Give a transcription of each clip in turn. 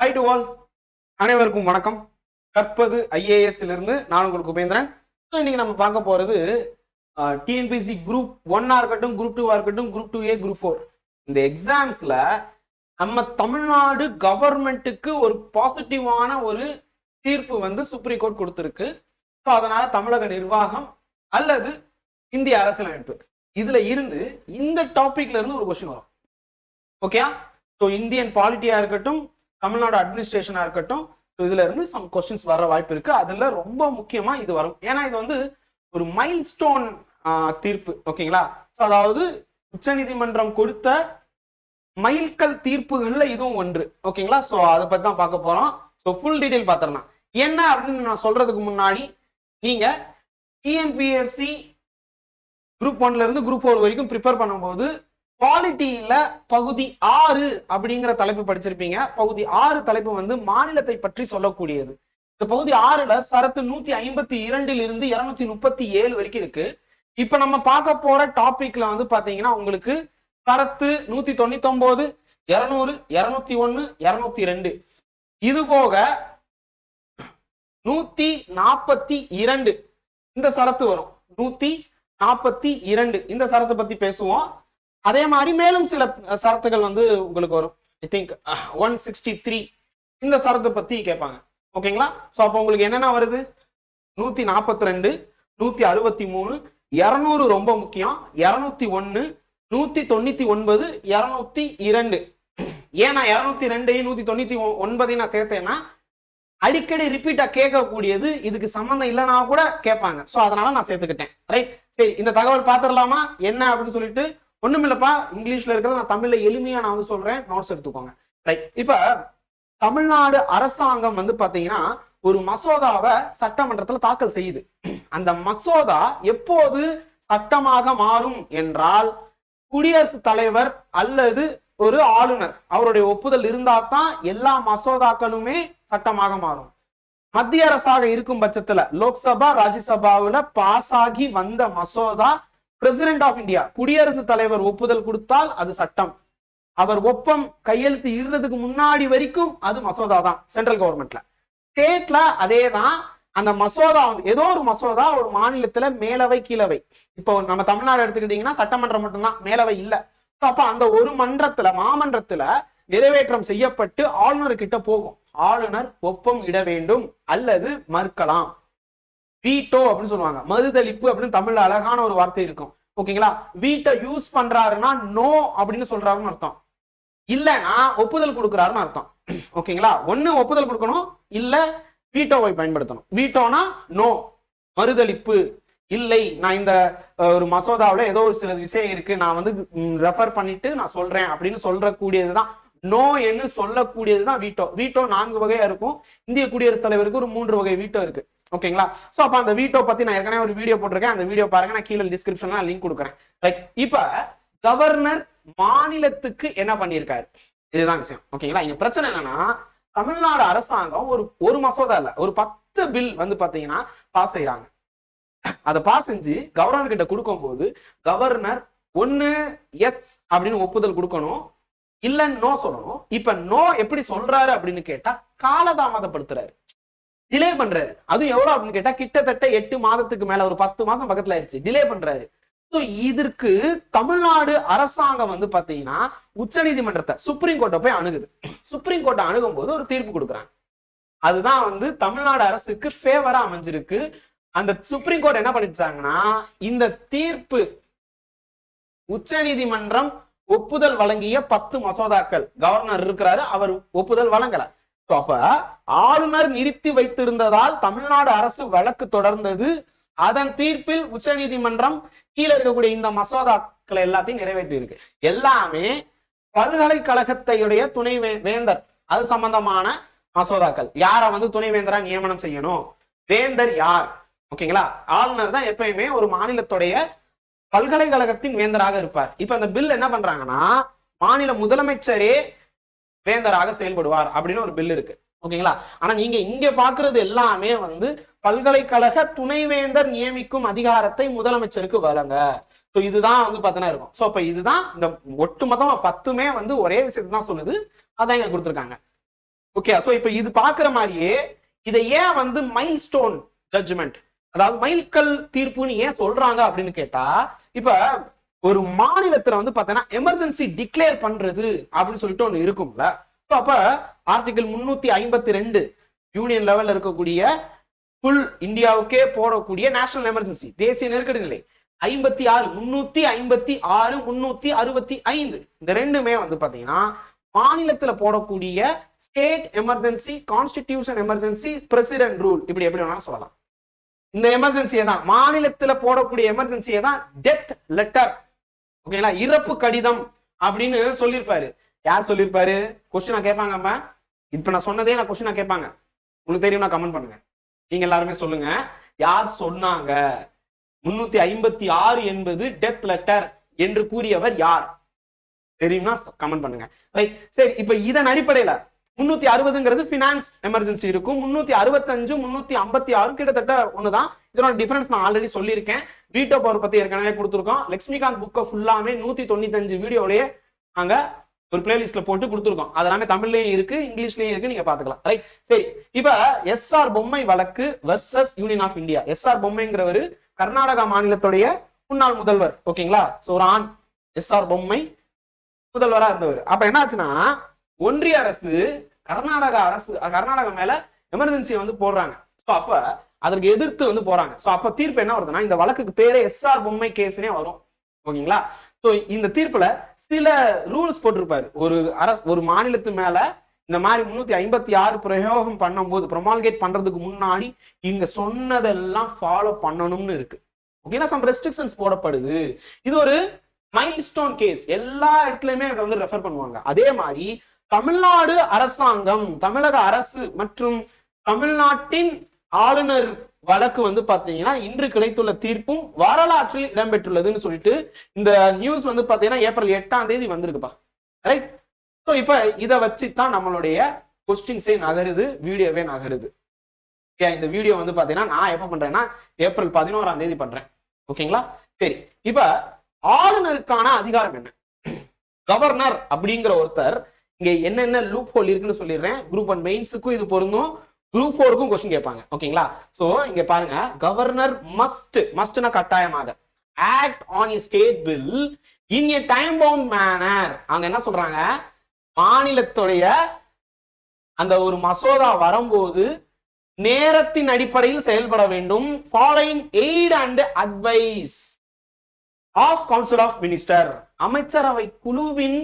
High to all அனைவருக்கும் வணக்கம். கற்பது ஐஏஎஸ்லேருந்து நான் உங்களுக்கு உபேந்திரன் ஸோ இன்னைக்கு நம்ம பார்க்க போகிறது டிஎன்பிசி குரூப் ஒன்னாக இருக்கட்டும் குரூப் டூவாக இருக்கட்டும் group two A group four இந்த எக்ஸாம்ஸில் நம்ம தமிழ்நாடு கவர்மெண்ட்டுக்கு ஒரு பாசிட்டிவான ஒரு தீர்ப்பு வந்து சுப்ரீம் கோர்ட் கொடுத்துருக்கு. ஸோ அதனால் தமிழக நிர்வாகம் அல்லது இந்திய அரசியலமைப்பு. இதில் இருந்து இந்த டாபிக்ல இருந்து ஒரு கொஸ்டின் வரும். ஓகே ஸோ இந்தியன் பாலிட்டியாக இருக்கட்டும் தமிழ்நாடு அட்மினிஸ்ட்ரேஷனா இருக்கட்டும் ஸோ இதுல இருந்து சம் கொஸ்டின்ஸ் வர வாய்ப்பு இருக்கு. அதுல ரொம்ப முக்கியமா இது வரும். ஏன்னா இது வந்து ஒரு மைல் ஸ்டோன் தீர்ப்பு ஓகேங்களா? ஸோ அதாவது உச்சநீதிமன்றம் கொடுத்த மைல்கல் தீர்ப்புகள்ல இதுவும் ஒன்று ஓகேங்களா? ஸோ அதை பத்தி தான் பார்க்க போறோம். ஸோ ஃபுல் டீடைல் பார்த்துடலாம் என்ன அப்படின்னு நான் சொல்றதுக்கு முன்னாடி நீங்க டிஎன்பிஎஸ்சி குரூப் ஒன்ல இருந்து குரூப் ஃபோர் வரைக்கும் ப்ரிப்பேர் பண்ணும்போது குவாலிட்டியில பகுதி ஆறு அப்படிங்கிற தலைப்பு படிச்சிருப்பீங்க. பகுதி ஆறு தலைப்பு வந்து மாநிலத்தை பற்றி சொல்லக்கூடியது. இந்த பகுதி ஆறுல சரத்து நூத்தி ஐம்பத்தி இரண்டில் இருந்து இருநூத்தி முப்பத்தி ஏழு வரைக்கும் இருக்கு. இப்ப நம்ம பார்க்க போற டாபிக்ல வந்து பாத்தீங்கன்னா உங்களுக்கு சரத்து நூத்தி தொண்ணூத்தி ஒன்பது இருநூறு இருநூத்தி ஒன்னு இருநூத்தி ரெண்டு. இது போக நூத்தி நாற்பத்தி இரண்டு. இந்த சரத்து வரும். நூத்தி நாற்பத்தி இரண்டு. இந்த சரத்தை பத்தி பேசுவோம். அதே மாதிரி மேலும் சில சரத்துகள் வந்து உங்களுக்கு வரும். I think one sixty three இந்த சரத்தை பத்தி கேட்பாங்க. ஓகேங்களா? ஸோ அப்போ உங்களுக்கு என்னென்ன வருது? நூத்தி நாற்பத்தி ரெண்டு நூத்தி அறுபத்தி மூணு இரநூறு ரொம்ப முக்கியம். இரநூத்தி ஒன்று நூத்தி தொண்ணூத்தி ஒன்பது இரநூத்தி இரண்டு. ஏன் நான் இரநூத்தி ரெண்டையும் நூத்தி தொண்ணூத்தி ஒ- ஒன்பதையும் நான் சேர்த்தேன்னா அடிக்கடி ரிப்பீட்டா கேட்கக்கூடியது இதுக்கு சம்மந்தம் இல்லைனா கூட கேட்பாங்க. ஸோ அதனால நான் சேர்த்துக்கிட்டேன். ரைட் சரி இந்த தகவல் பார்த்துடலாமா? என்ன அப்படின்னு சொல்லிட்டு ஒண்ணுமில்லப்பா இங்கிலீஷ்ல இருக்கிறத நான் தமிழ்ல எளிமையா நான் வந்து சொல்றேன். நோட்ஸ் எடுத்துக்கோங்க. ரைட் இப்ப தமிழ்நாடு அரசாங்கம் வந்து பாத்தீங்கன்னா ஒரு மசோதாவை சட்டமன்றத்துல தாக்கல் செய்யுது. அந்த மசோதா எப்போது சட்டமாக மாறும் என்றால் குடியரசுத் தலைவர் அல்லது ஒரு ஆளுநர் அவருடைய ஒப்புதல் இருந்தா தான் எல்லா மசோதாக்களுமே சட்டமாக மாறும். மத்திய அரசாக இருக்கும் பட்சத்துல லோக்சபா ராஜ்யசபாவுல பாஸ் ஆகி வந்த மசோதா பிரசிடென்ட் ஆஃப் இந்தியா குடியரசுத் தலைவர் ஒப்புதல் கொடுத்தால் அது சட்டம். அவர் ஒப்பம் கையெழுத்து இடுறதுக்கு முன்னாடி வரைக்கும் அது மசோதா தான் சென்ட்ரல் கவர்மெண்ட்ல ஸ்டேட்ல அதே தான் அந்த மசோதா வந்து ஏதோ ஒரு மசோதா ஒரு மாநிலத்துல மேலவை கீழவை. இப்போ நம்ம தமிழ்நாடு எடுத்துக்கிட்டீங்கன்னா சட்டமன்றம் மட்டும்தான் மேலவை இல்ல. அப்ப அந்த ஒரு மன்றத்துல மாமன்றத்துல நிறைவேற்றம் செய்யப்பட்டு ஆளுநர் கிட்ட போகும். ஆளுநர் ஒப்பம் இட வேண்டும் அல்லது மறுக்கலாம். வீட்டோ அப்படின்னு சொல்லுவாங்க. மறுதளிப்பு அப்படின்னு தமிழ்ல அழகான ஒரு வார்த்தை இருக்கும். ஓகேங்களா? வீட்டை யூஸ் பண்றாருன்னா நோ அப்படின்னு சொல்றாருன்னு அர்த்தம். இல்லைன்னா ஒப்புதல் கொடுக்குறாருன்னு அர்த்தம். ஓகேங்களா? ஒன்னு ஒப்புதல் கொடுக்கணும் இல்ல வீட்டோவை பயன்படுத்தணும். வீட்டோனா நோ மறுதளிப்பு இல்லை. நான் இந்த ஒரு மசோதாவில் ஏதோ ஒரு சில விஷயம் இருக்கு. நான் வந்து ரெஃபர் பண்ணிட்டு நான் சொல்றேன் அப்படின்னு சொல்றக்கூடியதுதான் நோ என்று சொல்லக்கூடியது தான் வீட்டோ. வீட்டோ நான்கு வகையா இருக்கும். இந்திய குடியரசுத் தலைவருக்கு ஒரு மூன்று வகை வீட்டோ இருக்கு. ஓகேங்களா? சோ அப்ப அந்த வீட்டோ பத்தி நான் ஏற்கனவே ஒரு வீடியோ போட்டிருக்கேன். அந்த வீடியோ பாருங்க. நான் கீழே டிஸ்கிரிப்ஷன்ல லிங்க் கொடுக்குறேன். ரைட் இப்ப கவர்னர் மாநிலத்துக்கு என்ன பண்ணியிருக்காரு? இதுதான் விஷயம். ஓகேங்களா? இங்க பிரச்சனை என்னன்னா தமிழ்நாடு அரசாங்கம் ஒரு ஒரு மசோதா இல்ல. ஒரு பத்து பில் வந்து பாத்தீங்கன்னா பாஸ் செய்யறாங்க அதை பாஸ் செஞ்சு கவர்னர் கிட்ட கொடுக்கும்போது கவர்னர் ஒன்னு எஸ் அப்படின்னு ஒப்புதல் கொடுக்கணும். இல்ல நோ சொல்லணும். இப்ப நோ எப்படி சொல்றாரு அப்படின்னு கேட்டா காலதாமதப்படுத்துறாரு. டிலே பண்றாரு. அதுவும் எவ்வளவு அப்படின்னு கேட்டா கிட்டத்தட்ட எட்டு மாதத்துக்கு மேல ஒரு பத்து மாசம் பக்கத்துல ஆயிடுச்சு. டிலே பண்றாரு. ஸோ இதற்கு தமிழ்நாடு அரசாங்கம் வந்து பாத்தீங்கன்னா உச்சநீதிமன்றத்தை சுப்ரீம் கோர்ட்டை போய் அணுகுது. சுப்ரீம் கோர்ட்டை அணுகும் போது ஒரு தீர்ப்பு கொடுக்குறாங்க. அதுதான் வந்து தமிழ்நாடு அரசுக்கு ஃபேவரா அமைஞ்சிருக்கு. அந்த சுப்ரீம் கோர்ட் என்ன பண்ணிச்சாங்கன்னா இந்த தீர்ப்பு உச்சநீதிமன்றம் ஒப்புதல் வழங்கிய பத்து மசோதாக்கள் கவர்னர் இருக்கிறாரு அவர் ஒப்புதல் வழங்கல. அப்ப ஆளுநர் நிறுத்தி வைத்திருந்ததால் தமிழ்நாடு அரசு வழக்கு தொடர்ந்தது. அதன் தீர்ப்பில் உச்ச நீதிமன்றம் கீழே இருக்கக்கூடிய இந்த மசோதாக்களை எல்லாத்தையும் நிறைவேற்றி இருக்கு எல்லாமே பல்கலைக்கழகத்தையுடைய துணை வேந்தர் அது சம்பந்தமான மசோதாக்கள். யாரை வந்து துணை வேந்தரா நியமனம் செய்யணும்? வேந்தர் யார்? ஓகேங்களா? ஆளுநர் தான் எப்பயுமே ஒரு மாநிலத்துடைய பல்கலைக்கழகத்தின் வேந்தராக இருப்பார். இப்ப அந்த பில் என்ன பண்றாங்கன்னா மாநில முதலமைச்சரே வேந்தராக செயல்படுவார் அப்படின்னு ஒரு பில் இருக்கு. ஓகேங்களா? ஆனா நீங்க இங்க பாக்குறது எல்லாமே வந்து பல்கலைக்கழக துணைவேந்தர் நியமிக்கும் அதிகாரத்தை முதலமைச்சருக்கு வழங்க. ஸோ இதுதான் வந்து பார்த்தீங்கன்னா இருக்கும். ஸோ இப்போ இதுதான் இந்த ஒட்டுமொத்தமா பத்துமே வந்து ஒரே விஷயத்தை தான் சொல்லுது. அதான் இங்க கொடுத்துருக்காங்க. ஓகே ஸோ இப்போ இது பாக்குற மாதிரியே இதை ஏன் வந்து மைல் ஸ்டோன் ஜட்ஜ்மெண்ட் அதாவது மைல்கல் தீர்ப்புன்னு ஏன் சொல்றாங்க அப்படின்னு கேட்டா இப்போ ஒரு மாநிலத்துல வந்து பாத்தீங்கன்னா எமர்ஜென்சி டிக்ளேர் பண்றது அப்படின்னு சொல்லிட்டு ஒண்ணு இருக்கும்ல. So அப்ப ஆர்டிகல் முன்னூத்தி ஐம்பத்தி ரெண்டு யூனியன் லெவல்ல இருக்கக்கூடிய ஃபுல் இந்தியாவுக்கே போடக்கூடிய நேஷனல் எமர்ஜென்சி தேசிய நெருக்கடி நிலை. ஐம்பத்தி ஆறு முன்னூத்தி ஐம்பத்தி ஆறு முன்னூத்தி அறுபத்தி ஐந்து இந்த ரெண்டுமே வந்து பாத்தீங்கன்னா மாநிலத்துல போடக்கூடிய state emergency constitution emergency president rule இப்படி எப்படி வேணாலும் சொல்லலாம். இந்த எமர்ஜென்சியை தான் மாநிலத்துல போடக்கூடிய எமர்ஜென்சியை தான் டெத் லெட்டர் ஓகேங்களா இறப்பு கடிதம் அப்படின்னு சொல்லியிருப்பாரு. யார் சொல்லியிருப்பாரு? கொஸ்டினா கேட்பாங்கம்மா இப்ப நான் சொன்னதே நான் கொஸ்டினா கேட்பாங்க. உங்களுக்கு தெரியும்னா கமெண்ட் பண்ணுங்க. நீங்க எல்லாருமே சொல்லுங்க. யார் சொன்னாங்க? முன்னூத்தி ஐம்பத்தி ஆறு என்பது டெத் லெட்டர் என்று கூறியவர் யார்? தெரியும்னா கமெண்ட் பண்ணுங்க. ரைட் சரி இப்ப இதன் அடிப்படையில முன்னூத்தி அறுபதுங்கிறது பினான்ஸ் எமர்ஜென்சி இருக்கும். முன்னூத்தி அறுபத்தஞ்சு முன்னூத்தி ஐம்பத்தி ஆறு கிட்டத்தட்ட ஒண்ணுதான். இதனோட டிஃபரன்ஸ் நான் ஆல்ரெடி சொல்லியிருக்கேன். வீட்டோ பவர் பத்தி ஏற்கனவே கொடுத்துருக்கோம். லட்சுமிகாந்த் புக்கை ஃபுல்லாமே நூத்தி தொண்ணூத்தஞ்சு வீடியோலயே நாங்க ஒரு பிளேலிஸ்ட்ல போட்டு கொடுத்துருக்கோம். அது எல்லாமே தமிழ்லயும் இருக்கு இங்கிலீஷ்லயும் இருக்கு நீங்க பாத்துக்கலாம் ரைட் சரி இப்ப எஸ்ஆர் பொம்மை வழக்கு versus union of India SR பொம்மைங்கிறவர் Karnataka மாநிலத்துடைய முன்னாள் முதல்வர் ஓகேங்களா? சோ ஒரு ஆண் எஸ்ஆர் பொம்மை முதல்வரா இருந்தவர். அப்ப என்னாச்சுன்னா ஒன்றிய அரசு கர்நாடகா அரசு கர்நாடகா மேல எமர்ஜென்சி வந்து போடுறாங்க. அப்ப அதற்கு எதிர்த்து வந்து போறாங்க. ஸோ அப்போ தீர்ப்பு என்ன வருதுன்னா இந்த வழக்குக்கு பேரே எஸ்ஆர் பொம்மை கேஸ்னே வரும். ஓகேங்களா? ஸோ இந்த தீர்ப்புல சில ரூல்ஸ் போட்டிருப்பாரு. ஒரு அர ஒரு மாநிலத்து மேல இந்த மாதிரி முன்னூத்தி ஐம்பத்தி ஆறு பிரயோகம் பண்ணும்போது ப்ரொமால்கேட் பண்றதுக்கு முன்னாடி இங்க சொன்னதெல்லாம் ஃபாலோ பண்ணணும்னு இருக்கு. ஓகேனா சம் ரெஸ்ட்ரிக்ஷன்ஸ் போடப்படுது. இது ஒரு மைல்ஸ்டோன் கேஸ் எல்லா இடத்துலயுமே அதை வந்து ரெஃபர் பண்ணுவாங்க. அதே மாதிரி தமிழ்நாடு அரசாங்கம் தமிழக அரசு மற்றும் தமிழ்நாட்டின் ஆளுநர் வழக்கு வந்து பாத்தீங்கன்னா இன்று கிடைத்துள்ள தீர்ப்பும் வரலாற்றில் இடம்பெற்றுள்ளதுன்னு சொல்லிட்டு இந்த நியூஸ் வந்து பாத்தீங்கன்னா ஏப்ரல் எட்டாம் தேதி வந்திருக்குப்பா. ரைட் ஸோ இப்ப இதை வச்சு தான் நம்மளுடைய கொஸ்டின்ஸே நகருது வீடியோவே நகருது. ஓகே இந்த வீடியோ வந்து பாத்தீங்கன்னா நான் எப்ப பண்றேன்னா ஏப்ரல் பதினோராம் தேதி பண்றேன். ஓகேங்களா சரி. இப்ப ஆளுநருக்கான அதிகாரம் என்ன? கவர்னர் அப்படிங்கிற ஒருத்தர் இங்க என்னென்ன லூப் ஹோல் இருக்குன்னு சொல்லிடுறேன். குரூப் ஒன் மெயின்ஸுக்கும் இது பொருந்தும். குரூப் ஃபோருக்கும் கொஸ்டின் கேட்பாங்க. ஓகேங்களா ஸோ இங்க பாருங்க. கவர்னர் மஸ்ட் மஸ்ட்னா கட்டாயமாக act on a state bill in a time bound manner அங்க என்ன சொல்றாங்க? மாநிலத்துடைய அந்த ஒரு மசோதா வரும்போது நேரத்தின் அடிப்படையில் செயல்பட வேண்டும். Following aid and advice of council of minister அமைச்சரவை குழுவின்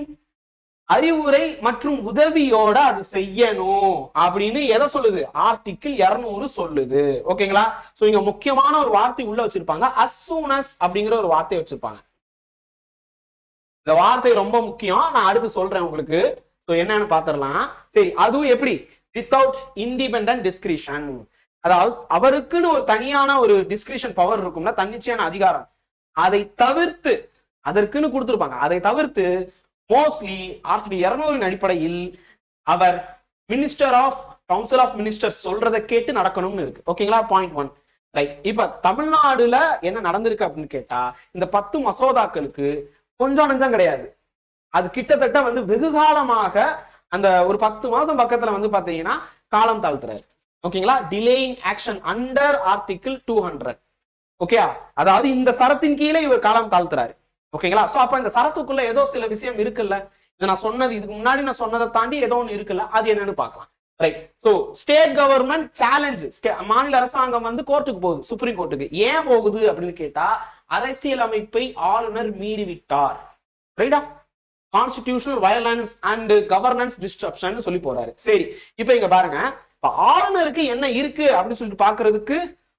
அறிவுரை மற்றும் உதவியோட அது செய்யணும் அப்படின்னு எதை சொல்லுது? ஆர்டிக்கிள் இருநூறு சொல்லுது. ஓகேங்களா? சோ இங்க முக்கியமான ஒரு வார்த்தை உள்ள வச்சிருப்பாங்க. அசூனஸ் அப்படிங்கிற ஒரு வார்த்தை வச்சிருப்பாங்க. இந்த வார்த்தை ரொம்ப முக்கியம். நான் அடுத்து சொல்றேன் உங்களுக்கு. சோ என்னன்னு பாத்திரலாம் சரி அதுவும் எப்படி? வித்தவுட் இண்டிபெண்ட் டிஸ்கிரிஷன் அதாவது அவருக்குன்னு ஒரு தனியான ஒரு டிஸ்கிரிஷன் பவர் இருக்கும்னா தன்னிச்சையான அதிகாரம். அதை தவிர்த்து அதற்குன்னு கொடுத்திருப்பாங்க. அதை தவிர்த்து மோஸ்ட்லி ஆர்டிகல் இரநூறின் அடிப்படையில் அவர் minister of council of minister சொல்றதை கேட்டு நடக்கணும்னு இருக்கு. ஓகேங்களா பாயிண்ட் ஒன் ரைட் இப்ப தமிழ்நாடுல என்ன நடந்திருக்கு அப்படின்னு கேட்டா இந்த பத்து மசோதாக்களுக்கு கொஞ்சம் நஞ்சம் கிடையாது. அது கிட்டத்தட்ட வந்து வெகு காலமாக அந்த ஒரு பத்து மாதம் பக்கத்துல வந்து பாத்தீங்கன்னா காலம் தாழ்த்துறாரு. ஓகேங்களா delaying action under article two hundred okay அதாவது இந்த சரத்தின் கீழே இவர் காலம் தாழ்த்துறாரு. ஓகேங்களா? சோ அப்ப இந்த சரத்துக்குள்ள ஏதோ சில விஷயம் இருக்குல்ல? இது நான் சொன்னது இதுக்கு முன்னாடி நான் சொன்னதை தாண்டி ஏதோ ஒன்று இருக்குல்ல? அது என்னன்னு பார்க்கலாம். Right so state government challenge மாநில அரசாங்கம் வந்து கோர்ட்டுக்கு போகுது சுப்ரீம் கோர்ட்டுக்கு ஏன் போகுது அப்படின்னு கேட்டா அரசியலமைப்பை ஆளுநர் மீறிவிட்டார். ரைட்டா constitutional violence and governance disruption சொல்லி போறாரு. சரி இப்போ இங்க பாருங்க. ஆளுநருக்கு என்ன இருக்கு அப்படின்னு சொல்லிட்டு பாக்குறதுக்கு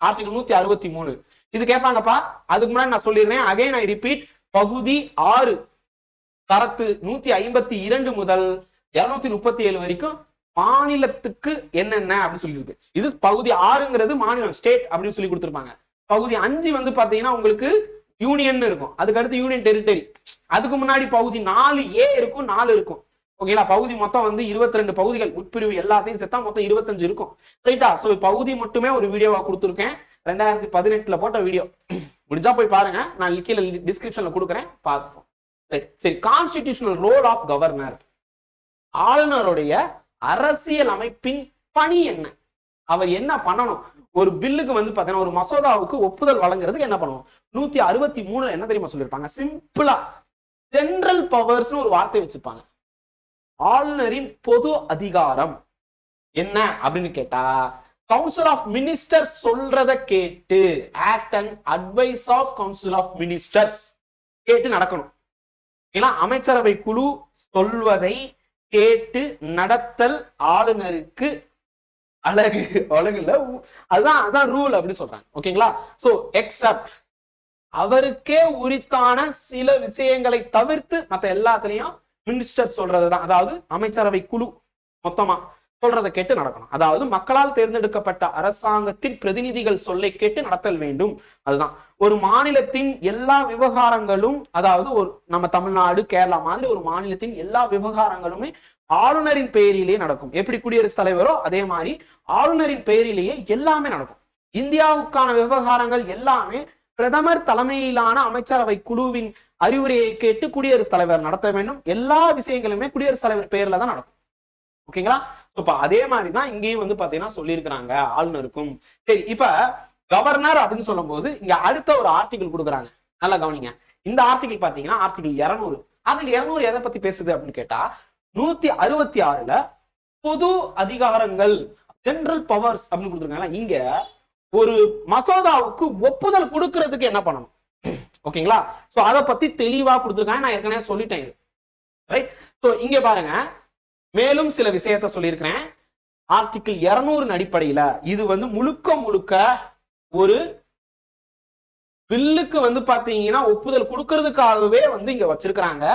ஆர்டிகல் நூத்தி அறுபத்தி மூணு. இது கேட்பாங்கப்பா அதுக்கு முன்னாடி நான் சொல்லிடுறேன். அகைன் ஐ ரிப்பீட் பகுதி ஆறு தரத்து நூத்தி ஐம்பத்தி இரண்டு முதல் இருநூத்தி முப்பத்தி ஏழு வரைக்கும் மாநிலத்துக்கு என்னென்ன அப்படின்னு சொல்லியிருக்கு. இது பகுதி ஆறுங்கிறது மாநிலம் ஸ்டேட் அப்படின்னு சொல்லி கொடுத்துருப்பாங்க. பகுதி அஞ்சு வந்து பாத்தீங்கன்னா உங்களுக்கு யூனியன் இருக்கும். அதுக்கு அடுத்து யூனியன் டெரிட்டரி அதுக்கு முன்னாடி பகுதி நாலு ஏ இருக்கும் நாலு இருக்கும். ஓகேங்களா பகுதி மொத்தம் வந்து இருபத்தி ரெண்டு பகுதிகள். உட்பிரிவு எல்லாத்தையும் சேர்த்தா மொத்தம் இருபத்தஞ்சு இருக்கும். ரைட்டா ஸோ பகுதி மட்டுமே ஒரு வீடியோவா கொடுத்துருக்கேன். ரெண்டாயிரத்தி பதினெட்டுல போட்ட வீடியோ முடிஞ்சா போய் பாருங்க. நான் கீழே டிஸ்கிரிப்ஷன்ல கொடுக்குறேன். பார்ப்போம். சரி கான்ஸ்டிடியூஷனல் ரோல் ஆஃப் கவர்னர் ஆளுநருடைய அரசியல் அமைப்பின் பணி என்ன? அவர் என்ன பண்ணணும்? ஒரு பில்லுக்கு வந்து பாத்தீங்கன்னா ஒரு மசோதாவுக்கு ஒப்புதல் வழங்குறதுக்கு என்ன பண்ணுவோம்? நூத்தி அறுபத்தி மூணுல என்ன தெரியுமா சொல்லியிருப்பாங்க? சிம்பிளா ஜென்ரல் பவர்ஸ்னு ஒரு வார்த்தை வச்சிருப்பாங்க ஆளுநரின் பொது அதிகாரம் என்ன? அப்படின்னு கேட்டா கவுன்சில் ஆஃப் மினிஸ்டர் சொல்றத கேட்டு act and advice of council of ministers கேட்டு நடக்கணும். ஏன்னா அமைச்சரவை குழு சொல்வதை கேட்டு நடத்தல் ஆளுநருக்கு அழகு அழகு இல்ல அதுதான் அதான் ரூல் அப்படின்னு சொல்றாங்க. ஓகேங்களா சோ எக்ஸப்ட் அவருக்கே உரித்தான சில விஷயங்களை தவிர்த்து மத்த எல்லாத்துலயும் மினிஸ்டர் சொல்றதுதான். அதாவது அமைச்சரவை குழு மொத்தமா. சொல்றதை கேட்டு நடக்கணும். அதாவது மக்களால் தேர்ந்தெடுக்கப்பட்ட அரசாங்கத்தின் பிரதிநிதிகள் சொல்லை கேட்டு நடத்தல் வேண்டும். அதுதான். ஒரு மாநிலத்தின் எல்லா விவகாரங்களும் அதாவது ஒரு நம்ம தமிழ்நாடு கேரளா மாதிரி ஒரு மாநிலத்தின் எல்லா விவகாரங்களுமே ஆளுநரின் பெயரிலேயே நடக்கும். எப்படி குடியரசுத் தலைவரோ அதே மாதிரி ஆளுநரின் பெயரிலேயே எல்லாமே நடக்கும். இந்தியாவுக்கான விவகாரங்கள் எல்லாமே பிரதமர் தலைமையிலான அமைச்சரவை குழுவின் அறிவுரையை கேட்டு குடியரசுத் தலைவர் நடத்த வேண்டும். எல்லா விஷயங்களுமே குடியரசுத் தலைவர் பெயர்ல தான் நடக்கும். ஓகேங்களா? இப்போ அதே மாதிரி தான் இங்கேயும் வந்து பாத்தீங்கன்னா சொல்லியிருக்கிறாங்க ஆளுநருக்கும். சரி இப்ப கவர்னர் அப்படின்னு சொல்லும்போது இங்க அடுத்த ஒரு ஆர்டிகிள் கொடுக்குறாங்க. நல்லா கவனிங்க. இந்த ஆர்டிகிள் பாத்தீங்கன்னா ஆர்டிகிள் இருநூறு. ஆர்டிகிள் இரநூறு எதை பத்தி பேசுது அப்படின்னு கேட்டா நூத்தி அறுபத்தி ஆறுல பொது அதிகாரங்கள் ஜெனரல் பவர்ஸ் அப்படின்னு கொடுத்துருக்காங்க இங்க ஒரு மசோதாவுக்கு ஒப்புதல் கொடுக்கறதுக்கு என்ன பண்ணணும்? ஓகேங்களா? சோ அதை பத்தி தெளிவா கொடுத்துருக்காங்க. நான் ஏற்கனவே சொல்லிட்டேன் ரைட் ஸோ இங்க பாருங்க. மேலும் சில விஷயத்த சொல்லியிருக்கிறேன். ஆர்டிக்கிள் இருநூறு அடிப்படையில இது வந்து முழுக்க முழுக்க ஒரு பில்லுக்கு வந்து பாத்தீங்கன்னா ஒப்புதல் கொடுக்கறதுக்காகவே வந்து இங்க வச்சிருக்கிறாங்க.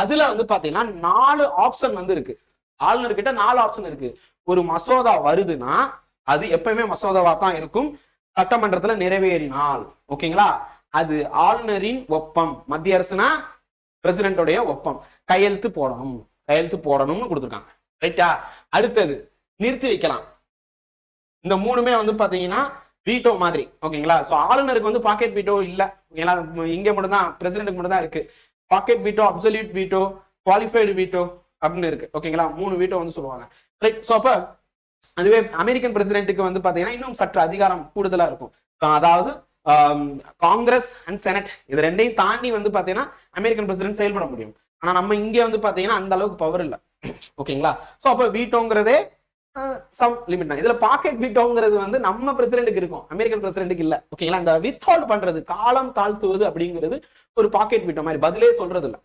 அதுல வந்து பாத்தீங்கன்னா நாலு ஆப்ஷன் வந்து இருக்கு. ஆளுநர் கிட்ட நாலு ஆப்ஷன் இருக்கு. ஒரு மசோதா வருதுன்னா அது எப்பயுமே மசோதாவா தான் இருக்கும். சட்டமன்றத்துல நிறைவேறினால் ஓகேங்களா? அது ஆளுநரின் ஒப்பம் மத்திய அரசுனா பிரசிடென்டோடைய ஒப்பம். கையெழுத்து போடணும். கையெழுத்து போடணும்னு கொடுத்துருக்காங்க. ரைட்டா அடுத்தது நிறுத்தி வைக்கலாம். இந்த மூணுமே வந்து பாத்தீங்கன்னா வீட்டோ மாதிரி. ஓகேங்களா சோ ஆளுநருக்கு வந்து பாக்கெட் வீட்டோ இல்ல. ஏன்னா இங்க மட்டும்தான் பிரசிடென்ட்டுக்கு மட்டும் தான் இருக்கு. Pocket veto absolute veto qualified veto அப்படின்னு இருக்கு. ஓகேங்களா மூணு வீட்டோ வந்து சொல்லுவாங்க. ரைட் ஸோ அப்போ அதுவே அமெரிக்கன் பிரசிடென்ட்டுக்கு வந்து பாத்தீங்கன்னா இன்னும் சற்று அதிகாரம் கூடுதலா இருக்கும். அதாவது காங்கிரஸ் அண்ட் செனட் இது ரெண்டையும் தாண்டி வந்து பாத்தீங்கன்னா அமெரிக்கன் பிரசிடென்ட் செயல்பட முடியும். ஆனா நம்ம இங்க வந்து பாத்தீங்கன்னா அந்த அளவுக்கு பவர் இல்ல. ஓகேங்களா சோ அப்ப வீட்டோங்கிறதே சம் லிமிட் தான். இதுல பாக்கெட் வீட்டோங்கிறது வந்து நம்ம பிரசிடென்ட்டுக்கு இருக்கும். அமெரிக்கன் பிரசிடென்ட்டுக்கு இல்ல. ஓகேங்களா இந்த வித்ஹோல்ட் பண்றது காலம் தாழ்த்துவது அப்படிங்கிறது ஒரு பாக்கெட் வீட்டோ மாதிரி. பதிலே சொல்றது இல்ல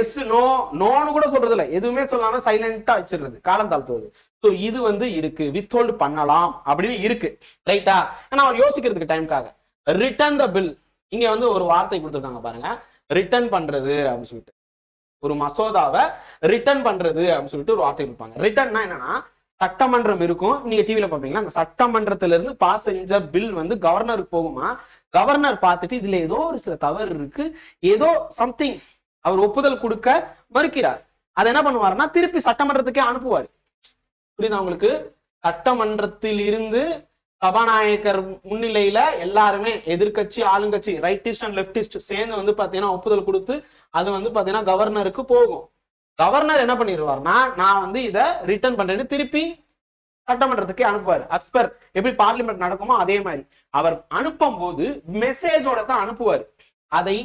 எஸ் நோ நோன்னு கூட சொல்றது இல்ல எதுவுமே சொல்லாம சைலண்டா வச்சிடுறது. காலம் தாழ்த்துவது. ஸோ இது வந்து இருக்கு. வித்ஹோல்டு பண்ணலாம் அப்படின்னு இருக்கு. ரைட்டா ஏன்னா அவர் யோசிக்கிறதுக்கு டைம்க்காக ரிட்டர்ன் த பில் இங்க வந்து ஒரு வார்த்தை கொடுத்துருக்காங்க பாருங்க. ரிட்டர்ன் பண்றது அப்படின்னு சொல்லிட்டு. ஒரு மசோதாவை ரிட்டர்ன் பண்றது அப்படின்னு சொல்லிட்டு ஒரு வார்த்தை கொடுப்பாங்க. ரிட்டர்ன்னா என்னன்னா சட்டமன்றம் இருக்கும். நீங்க டிவியில பாப்பீங்களா அந்த சட்டமன்றத்துல இருந்து பாஸ் செஞ்ச பில் வந்து கவர்னருக்கு போகுமா? கவர்னர் பார்த்துட்டு இதுல ஏதோ ஒரு சில தவறு இருக்கு. ஏதோ சம்திங் அவர் ஒப்புதல் கொடுக்க மறுக்கிறார். அதை என்ன பண்ணுவாருன்னா திருப்பி சட்டமன்றத்துக்கே அனுப்புவார். புரியுதா உங்களுக்கு? சட்டமன்றத்தில் இருந்து சபாநாயகர் முன்னிலையில எல்லாருமே எதிர்க்கட்சி ஆளுங்கட்சி ரைட்டிஸ்ட் அண்ட் லெப்டிஸ்ட் சேர்ந்து வந்து பாத்தீங்கன்னா ஒப்புதல் கொடுத்து அது வந்து பாத்தீங்கன்னா கவர்னருக்கு போகும். கவர்னர் என்ன பண்ணிடுவார்னா நான் வந்து இதை ரிட்டர்ன் பண்றேன்னு திருப்பி சட்டமன்றத்துக்கு அனுப்புவார். அஸ்பர் எப்படி பார்லிமெண்ட் நடக்குமோ அதே மாதிரி. அவர் அனுப்பும் போது மெசேஜோட தான் அனுப்புவார். அதை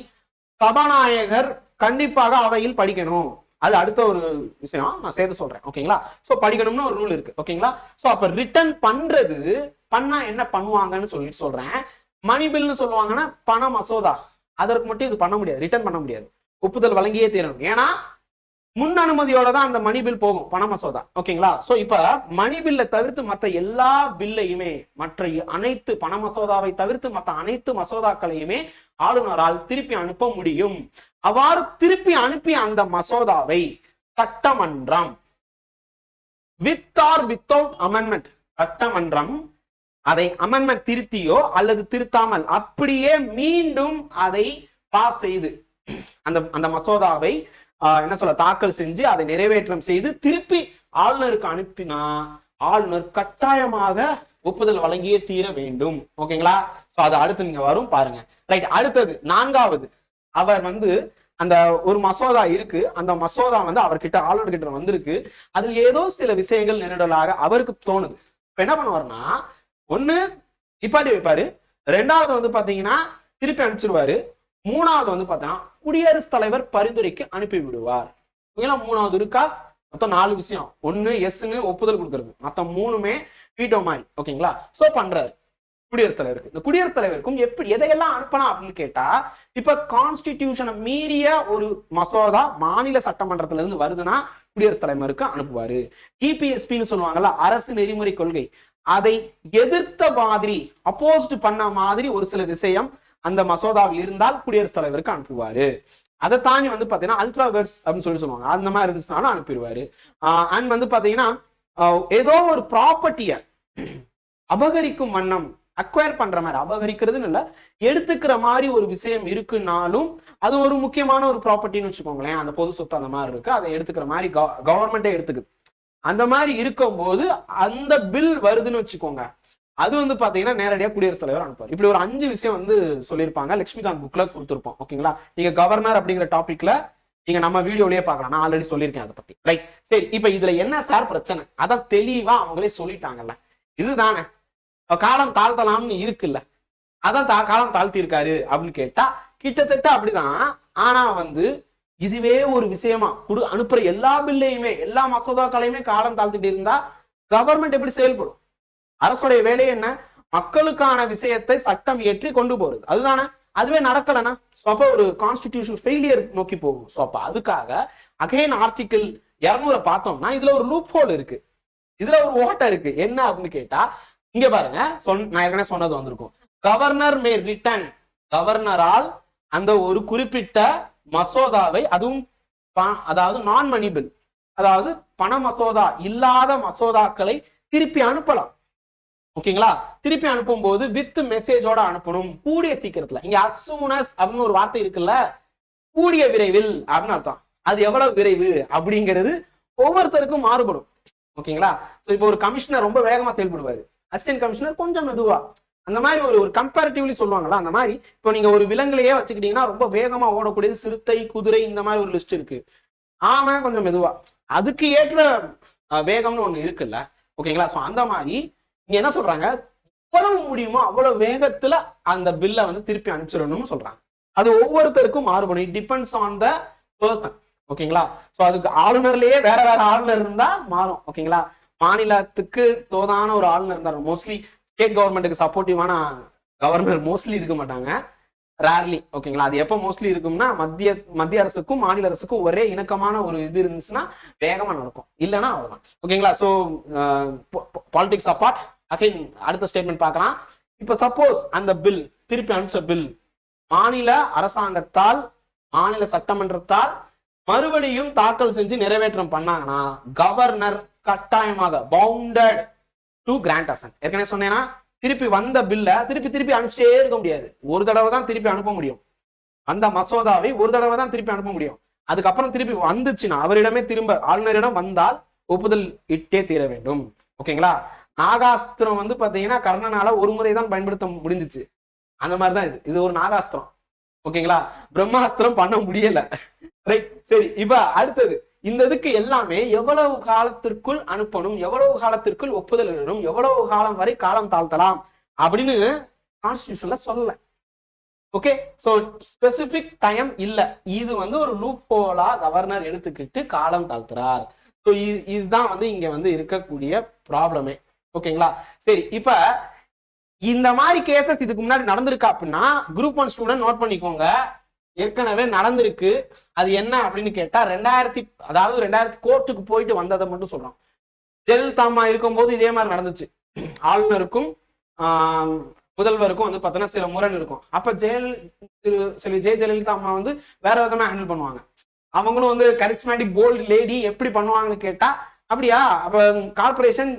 சபாநாயகர் கண்டிப்பாக அவையில் படிக்கணும். அது அடுத்த ஒரு விஷயம். நான் சேர்த்து சொல்றேன். ஓகேங்களா சோ படிக்கணும்னு ஒரு ரூல் இருக்கு. ஓகேங்களா சோ அப்ப ரிட்டர்ன் பண்றது பண்ணா என்ன பண்ணுவாங்கன்னு சொல்லிட்டு சொல்றேன். மணி பில்னு சொல்லுவாங்கன்னா பண மசோதா. அதற்கு மட்டும் இது பண்ண முடியாது ரிட்டர்ன் பண்ண முடியாது. ஒப்புதல் வழங்கியே தீரணும். ஏன்னா முன் அனுமதியோட தான் அந்த மணி பில் போகும் பண மசோதா. ஓகேங்களா? சோ இப்ப மணி பில்லை தவிர்த்து மத்த எல்லா பில்லையுமே மற்ற அனைத்து பண மசோதாவை தவிர்த்து மத்த அனைத்து மசோதாக்களையுமே ஆளுநரால் திருப்பி அனுப்ப முடியும். அவ்வாறு திருப்பி அனுப்பிய அந்த மசோதாவை சட்டமன்றம் வித் ஆர் வித்தவுட் அமெண்ட்மெண்ட் சட்டமன்றம் அதை அமெண்ட்மெண்ட் திருத்தியோ அல்லது திருத்தாமல் அப்படியே மீண்டும் அதை பாஸ் செய்து அந்த அந்த மசோதாவை ஆஹ், என்ன சொல்ல தாக்கல் செஞ்சு அதை நிறைவேற்றம் செய்து திருப்பி ஆளுநருக்கு அனுப்பினா ஆளுநர் கட்டாயமாக ஒப்புதல் வழங்கியே தீர வேண்டும். ஓகேங்களா? சோ அது அடுத்து நீங்க வரும் பாருங்க. ரைட் அடுத்தது நான்காவது. அவர் வந்து அந்த ஒரு மசோதா இருக்கு. அந்த மசோதா வந்து அவர்கிட்ட ஆளுநர் கிட்ட வந்திருக்கு. அதுல ஏதோ சில விஷயங்கள் நெருடலாக அவருக்கு தோணுது. இப்ப என்ன பண்ணுவாருன்னா ஒன்னு நிப்பாட்டி வைப்பாரு. ரெண்டாவது வந்து பாத்தீங்கன்னா திருப்பி அனுப்பிச்சிருவாரு. மூணாவது வந்து பாத்தீங்கன்னா குடியரசுத் தலைவர் பரிந்துரைக்கு அனுப்பி விடுவார். ஓகேங்களா மூணாவது இருக்கா? மொத்தம் நாலு விஷயம். ஒண்ணு எஸ்ன்னு ஒப்புதல் கொடுக்கறது. மத்த மூணுமே வீட்டோ மாதிரி ஓகேங்களா? சோ பண்றாரு. குடியரசுத் தலைவருக்கு. இந்த குடியரசுத் தலைவருக்கும் எப்படி எதையெல்லாம் அனுப்பலாம் அப்படின்னு கேட்டா இப்ப கான்ஸ்டிடியூஷனை மீறிய ஒரு மசோதா மாநில சட்டமன்றத்துல இருந்து வருதுன்னா குடியரசுத் தலைவருக்கு அனுப்புவாரு. டிபிஎஸ்பின்னு சொல்லுவாங்கல்ல அரசு நெறிமுறை கொள்கை. அதை எதிர்த்த மாதிரி அப்போஸ்ட் பண்ண மாதிரி ஒரு சில விஷயம் அந்த மசோதாவில் இருந்தால் குடியரசுத் தலைவருக்கு அனுப்புவாரு. அதை தாண்டி வந்து பாத்தீங்கன்னா அல்ட்ராவர்ஸ் அப்படின்னு சொல்லி சொல்லுவாங்க. அந்த மாதிரி இருந்துச்சுனாலும் அனுப்பிடுவாரு. அண்ட் வந்து பாத்தீங்கன்னா ஏதோ ஒரு ப்ராப்பர்ட்டிய அபகரிக்கும் வண்ணம் அக்வயர் பண்ற மாதிரி அபகரிக்கிறதுன்னு இல்ல எடுத்துக்கிற மாதிரி ஒரு விஷயம் இருக்குன்னாலும் அது ஒரு முக்கியமான ஒரு ப்ராப்பர்ட்டின்னு வச்சுக்கோங்களேன். அந்த பொது சொத்து அந்த மாதிரி இருக்கு. அதை எடுத்துக்கிற மாதிரி கவர்மெண்டே எடுத்துக்குது. அந்த மாதிரி இருக்கும்போது அந்த பில் வருதுன்னு வச்சுக்கோங்க. அது வந்து பாத்தீங்கன்னா நேரடியா குடியரசுத் தலைவர் அனுப்புவார். இப்படி ஒரு அஞ்சு விஷயம் வந்து சொல்லியிருப்பாங்க. லட்சுமிகாந்த் புக்ல கொடுத்துருப்போம். ஓகேங்களா நீங்க கவர்னர் அப்படிங்கிற டாபிக்ல நீங்க நம்ம வீடியோலயே பார்க்கலாம். நான் ஆல்ரெடி சொல்லியிருக்கேன் அதை பத்தி. ரைட் சரி இப்ப இதுல என்ன சார் பிரச்சனை? அதான் தெளிவா அவங்களே சொல்லிட்டாங்கல்ல. இதுதானே? காலம் தாழ்த்தலாம்னு இருக்குல்ல. அதான் தா- காலம் தாழ்த்தி இருக்காரு அப்படின்னு கேட்டா கிட்டத்தட்ட அப்படிதான். ஆனா வந்து இதுவே ஒரு விஷயமா? குடு அனுப்புற எல்லா பில்லையுமே எல்லா மசோதாக்களையுமே காலம் தாழ்த்திட்டு இருந்தா கவர்மெண்ட் எப்படி செயல்படும்? அரசுடைய வேலை என்ன? மக்களுக்கான விஷயத்தை சட்டம் இயற்றி கொண்டு போறது. அதுதானே? அதுவே நடக்கலைன்னா ஸோ அப்போ ஒரு கான்ஸ்டிடியூஷன் ஃபெயிலியர் நோக்கி போகும். ஸோ அப்போ அதுக்காக அகைன் ஆர்டிக்கிள் இரநூறு பார்த்தோம்னா இதுல ஒரு லூப் ஹோல் இருக்கு. இதுல ஒரு ஓட்டை இருக்கு. என்ன அப்படின்னு கேட்டா இங்க பாருங்க. சொன் நான் ஏற்கனவே சொன்னது வந்திருக்கும். கவர்னர் மே ரிட்டன் கவர்னரால் அந்த ஒரு குறிப்பிட்ட மசோதாவை அதுவும் அதாவது நான் மணி பில் அதாவது பண மசோதா இல்லாத மசோதாக்களை திருப்பி அனுப்பலாம். ஓகேங்களா? திருப்பி அனுப்பும் போது வித் மெசேஜோட அனுப்பணும். கூடிய சீக்கிரத்துல. இங்க அசூனஸ் அப்படின்னு ஒரு வார்த்தை இருக்குல்ல? கூடிய விரைவில் அப்படின்னு அர்த்தம். அது எவ்வளவு விரைவு அப்படிங்கிறது ஒவ்வொருத்தருக்கும் மாறுபடும். ஓகேங்களா? இப்போ ஒரு கமிஷனர் ரொம்ப வேகமா செயல்படுவாரு. அசிஸ்டன்ட் கமிஷனர் கொஞ்சம் மெதுவா. அந்த மாதிரி ஒரு ஒரு கம்பேரிட்டிவ்லி சொல்லுவாங்கல்ல அந்த மாதிரி. இப்போ நீங்க ஒரு விலங்குலையே வச்சுக்கிட்டீங்கன்னா ரொம்ப வேகமா ஓடக்கூடியது சிறுத்தை குதிரை இந்த மாதிரி ஒரு லிஸ்ட் இருக்கு. ஆமா கொஞ்சம் மெதுவா. அதுக்கு ஏற்ற வேகம்னு ஒண்ணு இருக்குல்ல. ஓகேங்களா சோ அந்த மாதிரி இங்க என்ன சொல்றாங்க? எவ்வளவு முடியுமோ அவ்வளவு வேகத்துல அந்த பில்லை வந்து திருப்பி அனுப்பிச்சிடணும்னு சொல்றாங்க. அது ஒவ்வொருத்தருக்கும் மாறுபடும். It depends on the person ஓகேங்களா ஸோ அதுக்கு ஆளுநர்லயே வேற வேற ஆளுநர் இருந்தா மாறும். ஓகேங்களா மாநிலத்துக்கு தோதான ஒரு ஆளுநர் இருந்தார் மோஸ்ட்லி ஸ்டேட் கவர்மெண்ட்டுக்கு சப்போர்ட்டிவான கவர்னர் மோஸ்ட்லி இருக்க மாட்டாங்க. ரேர்லி ஓகேங்களா அது எப்போ மோஸ்ட்லி இருக்கும்னா மத்திய மத்திய அரசுக்கும் மாநில அரசுக்கும் ஒரே இணக்கமான ஒரு இது இருந்துச்சுன்னா வேகமா நடக்கும். இல்லைன்னா அவ்வளவுதான். ஓகேங்களா ஸோ பாலிடிக்ஸ் அப்பார்ட் அகைன் அடுத்த ஸ்டேட்மெண்ட் பார்க்கலாம். இப்போ சப்போஸ் அந்த பில் திருப்பி அனுப்பிச்ச பில் மாநில அரசாங்கத்தால் மாநில சட்டமன்றத்தால் மறுபடியும் தாக்கல் செஞ்சு நிறைவேற்றம் பண்ணாங்கன்னா கவர்னர் கட்டாயமாக பவுண்டட் டு கிராண்ட் அசன்ட் ஏற்கனவே சொன்னேன்னா திருப்பி வந்த பில்லை திருப்பி திருப்பி அனுப்பிச்சிட்டே இருக்க முடியாது. ஒரு தடவை தான் திருப்பி அனுப்ப முடியும். அந்த மசோதாவை ஒரு தடவை தான் திருப்பி அனுப்ப முடியும். அதுக்கப்புறம் திருப்பி வந்துச்சுன்னா அவரிடமே திரும்ப ஆளுநரிடம் வந்தால் ஒப்புதல் இட்டே தீர வேண்டும். ஓகேங்களா? நாகாஸ்திரம் வந்து பாத்தீங்கன்னா கர்ணனால ஒரு முறை தான் பயன்படுத்த முடிஞ்சிச்சு. அந்த மாதிரிதான் இது. இது ஒரு நாகாஸ்திரம். ஓகேங்களா? பிரம்மாஸ்திரம் பண்ண முடியல. ரைட் சரி இப்ப அடுத்தது. இந்த இதுக்கு எல்லாமே எவ்வளவு காலத்திற்குள் அனுப்பணும் எவ்வளவு காலத்திற்குள் ஒப்புதல் எழுதணும் எவ்வளவு காலம் வரை காலம் தாழ்த்தலாம் அப்படின்னு கான்ஸ்டியூஷன்ல சொல்லல. ஓகே சோ ஸ்பெசிபிக் டைம் இல்ல. இது வந்து ஒரு லூப் போலா கவர்னர் எடுத்துக்கிட்டு காலம் தாழ்த்துறார். ஸோ இதுதான் வந்து இங்க வந்து இருக்கக்கூடிய ப்ராப்ளமே ஓகேங்களா சரி இப்ப இந்த மாதிரி கேசஸ் இதுக்கு முன்னாடி நடந்திருக்கா அப்படின்னா குரூப் ஒன் ஸ்டூடெண்ட் நோட் பண்ணிக்கோங்க. ஏற்கனவே நடந்திருக்கு. அது என்ன அப்படின்னு கேட்டா ரெண்டாயிரத்தி அதாவது ரெண்டாயிரத்தி கோர்ட்டுக்கு போயிட்டு வந்ததை மட்டும் சொல்றோம். ஜெயலலிதா அம்மா இருக்கும்போது இதே மாதிரி நடந்துச்சு. ஆளுநருக்கும் முதல்வருக்கும் வந்து பார்த்தோன்னா சில முரண் இருக்கும். அப்ப ஜெயல் திரு சில ஜெய ஜெயலலிதா அம்மா வந்து வேற விதமா ஹேண்டில் பண்ணுவாங்க. அவங்களும் வந்து கரிஸ்மேட்டிக் போல்டு லேடி எப்படி பண்ணுவாங்கன்னு கேட்டா அப்படியா? அப்ப கார்பரேஷன்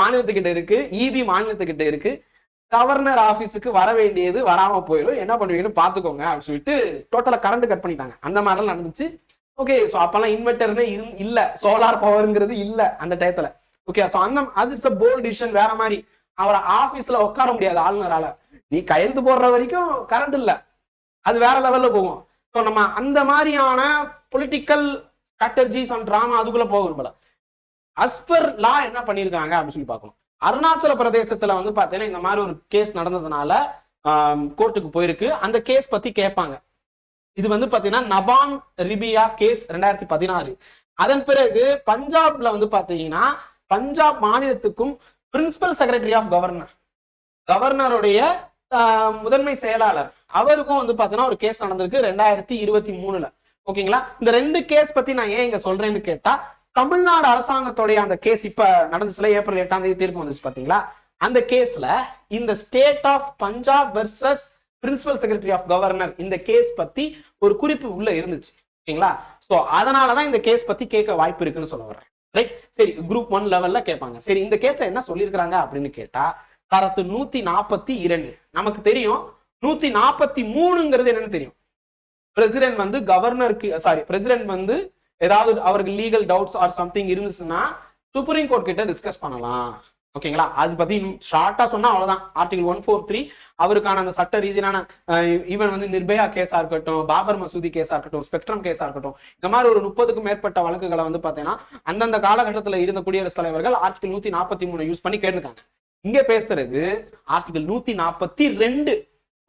மாநிலத்துக்கிட்ட இருக்கு இபி மாநிலத்துக்கிட்ட இருக்கு. கவர்னர் ஆஃபீஸுக்கு வர வேண்டியது வராம போயிடும் என்ன பண்ணுவீங்கன்னு பாத்துக்கோங்க அப்படின்னு சொல்லிட்டு டோட்டலா கரண்ட் கட் பண்ணிட்டாங்க. அந்த மாதிரிலாம் நடந்துச்சு. ஓகே ஸோ அப்பெல்லாம் இன்வெர்டர்னே இல்ல. சோலார் பவர்ங்கிறது இல்ல அந்த டயத்துல ஓகே ஸோ அந்த அது இட்ஸ் போல்ட் டிசிஷன் வேற மாதிரி. அவரை ஆபீஸ்ல உட்கார முடியாது ஆளுநரால. நீ கையெழுத்து போடுற வரைக்கும் கரண்ட் இல்ல. அது வேற லெவல்ல போகும். ஸோ நம்ம அந்த மாதிரியான பொலிட்டிக்கல் ஸ்ட்ராட்டஜிஸ் அண்ட் ட்ராமா அதுக்குள்ள போக விரும்பல அஸ்பர் லா என்ன பண்ணியிருக்காங்க அப்படின்னு சொல்லி பார்க்கணும். அருணாச்சல பிரதேசத்துல வந்து பாத்தீங்கன்னா இந்த மாதிரி ஒரு கேஸ் நடந்ததுனால கோர்ட்டுக்கு போயிருக்கு. அந்த கேஸ் பத்தி கேட்பாங்க. இது வந்து பாத்தீங்கன்னா நபாங் ரிபியா கேஸ் ரெண்டாயிரத்தி பதினாறு. அதன் பிறகு பஞ்சாப்ல வந்து பாத்தீங்கன்னா பஞ்சாப் மாநிலத்துக்கும் பிரின்சிபல் செக்ரட்டரி ஆஃப் கவர்னர் கவர்னருடைய ஆஹ், முதன்மை செயலாளர் அவருக்கும் வந்து பாத்தீங்கன்னா ஒரு கேஸ் நடந்திருக்கு ரெண்டாயிரத்தி இருபத்தி மூணுல. ஓகேங்களா? இந்த ரெண்டு கேஸ் பத்தி நான் ஏன் இங்க சொல்றேன்னு கேட்டா தமிழ்நாடு அரசாங்கத்துடைய அந்த கேஸ் இப்ப நடந்துச்சுல ஏப்ரல் எட்டாம் தேதி தீர்ப்பு வந்துச்சு பாத்தீங்களா? அந்த கேஸ்ல இந்த state of Punjab versus principal secretary of governor இந்த கேஸ் பத்தி ஒரு குறிப்பு உள்ள இருந்துச்சு. ஓகேங்களா? சோ அதனாலதான் இந்த கேஸ் பத்தி கேட்க வாய்ப்பு இருக்குன்னு சொல்ல வர்றேன். ரைட் சரி குரூப் ஒன் லெவல்ல கேட்பாங்க. சரி இந்த கேஸ்ல என்ன சொல்லியிருக்காங்க அப்படின்னு கேட்டா தரத்து நூத்தி நாற்பத்தி இரண்டு. நமக்கு தெரியும் நூத்தி நாற்பத்தி மூணுங்கிறது என்னன்னு தெரியும். பிரசிடென்ட் வந்து கவர்னருக்கு சாரி பிரசிடென்ட் வந்து ஏதாவது அவருக்கு லீகல் டவுட்ஸ் ஆர் சம்திங் இருந்துச்சுன்னா சுப்ரீம் கோர்ட் கிட்ட டிஸ்கஸ் பண்ணலாம். ஓகேங்களா அது பத்தி ஷார்ட்டா சொன்னா அவ்வளவுதான். ஆர்டிகல் ஒன் ஃபோர் த்ரீ அவருக்கான அந்த சட்ட ரீதியான ஈவன் வந்து நிர்பயா கேஸா இருக்கட்டும் பாபர் மசூதி கேஸா இருக்கட்டும் ஸ்பெக்ட்ரம் கேஸா இருக்கட்டும் இந்த மாதிரி ஒரு முப்பதுக்கும் மேற்பட்ட வழக்குகளை வந்து பாத்தீங்கன்னா அந்தந்த காலகட்டத்துல இருந்த குடியரசுத் தலைவர்கள் ஆர்டிகல் நூத்தி நாற்பத்தி மூணு யூஸ் பண்ணி கேட்டிருக்காங்க. இங்க பேசுறது ஆர்டிகல் நூத்தி நாற்பத்தி ரெண்டு